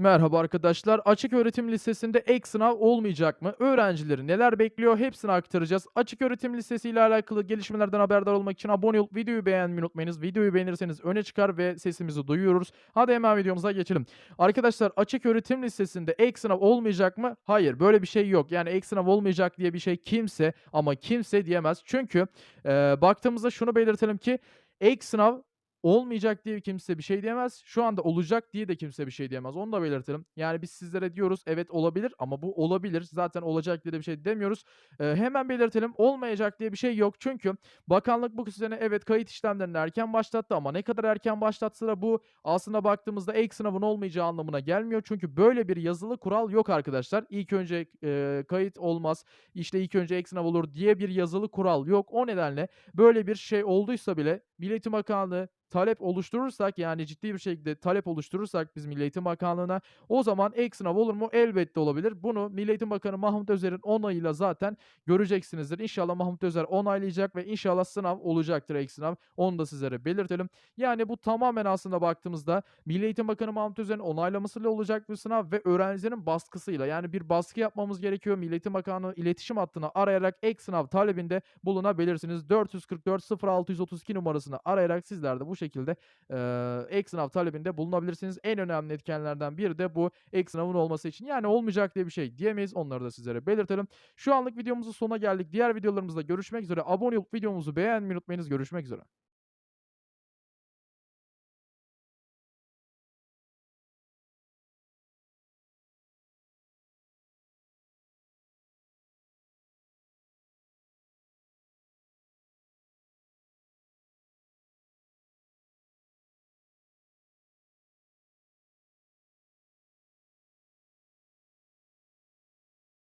Merhaba arkadaşlar. Açık öğretim listesinde ek sınav olmayacak mı? Öğrencileri neler bekliyor? Hepsini aktaracağız. Açık öğretim listesi ile alakalı gelişmelerden haberdar olmak için abone olup videoyu beğenmeyi unutmayınız. Videoyu beğenirseniz öne çıkar ve sesimizi duyuyoruz. Hadi hemen videomuza geçelim. Arkadaşlar açık öğretim listesinde ek sınav olmayacak mı? Hayır böyle bir şey yok. Yani ek sınav olmayacak diye bir şey kimse ama kimse diyemez. Çünkü e, baktığımızda şunu belirtelim ki ek sınav Olmayacak diye kimse bir şey diyemez. Şu anda olacak diye de kimse bir şey diyemez. Onu da belirtelim. Yani biz sizlere diyoruz evet olabilir ama bu olabilir. Zaten olacak diye de bir şey demiyoruz. Eee, hemen belirtelim olmayacak diye bir şey yok. Çünkü bakanlık bu sene evet kayıt işlemlerini erken başlattı ama ne kadar erken başlatsa da bu aslında baktığımızda ek sınavın olmayacağı anlamına gelmiyor. Çünkü böyle bir yazılı kural yok arkadaşlar. İlk önce eee, kayıt olmaz, işte ilk önce ek sınav olur diye bir yazılı kural yok. O nedenle böyle bir şey olduysa bile Milli Eğitim Bakanlığı talep oluşturursak yani ciddi bir şekilde talep oluşturursak biz Milli Eğitim Bakanlığı'na o zaman ek sınav olur mu? Elbette olabilir. Bunu Milli Eğitim Bakanı Mahmut Özer'in onayıyla zaten göreceksinizdir. İnşallah Mahmut Özer onaylayacak ve inşallah sınav olacaktır ek sınav. Onu da sizlere belirtelim. Yani bu tamamen aslında baktığımızda Milli Eğitim Bakanı Mahmut Özer'in onaylamasıyla olacak bir sınav ve öğrencilerin baskısıyla yani bir baskı yapmamız gerekiyor. Milli Eğitim Bakanı iletişim hattını arayarak ek sınav talebinde bulunabilirsiniz. 444 0632 numarasını arayarak sizler de bu şekilde eee, ek sınav talebinde bulunabilirsiniz. En önemli etkenlerden biri de bu ek sınavın olması için. Yani olmayacak diye bir şey diyemeyiz. Onları da sizlere belirtelim. Şu anlık videomuzun sonuna geldik. Diğer videolarımızda görüşmek üzere. Abone olup videomuzu beğenmeyi unutmayınız. Görüşmek üzere.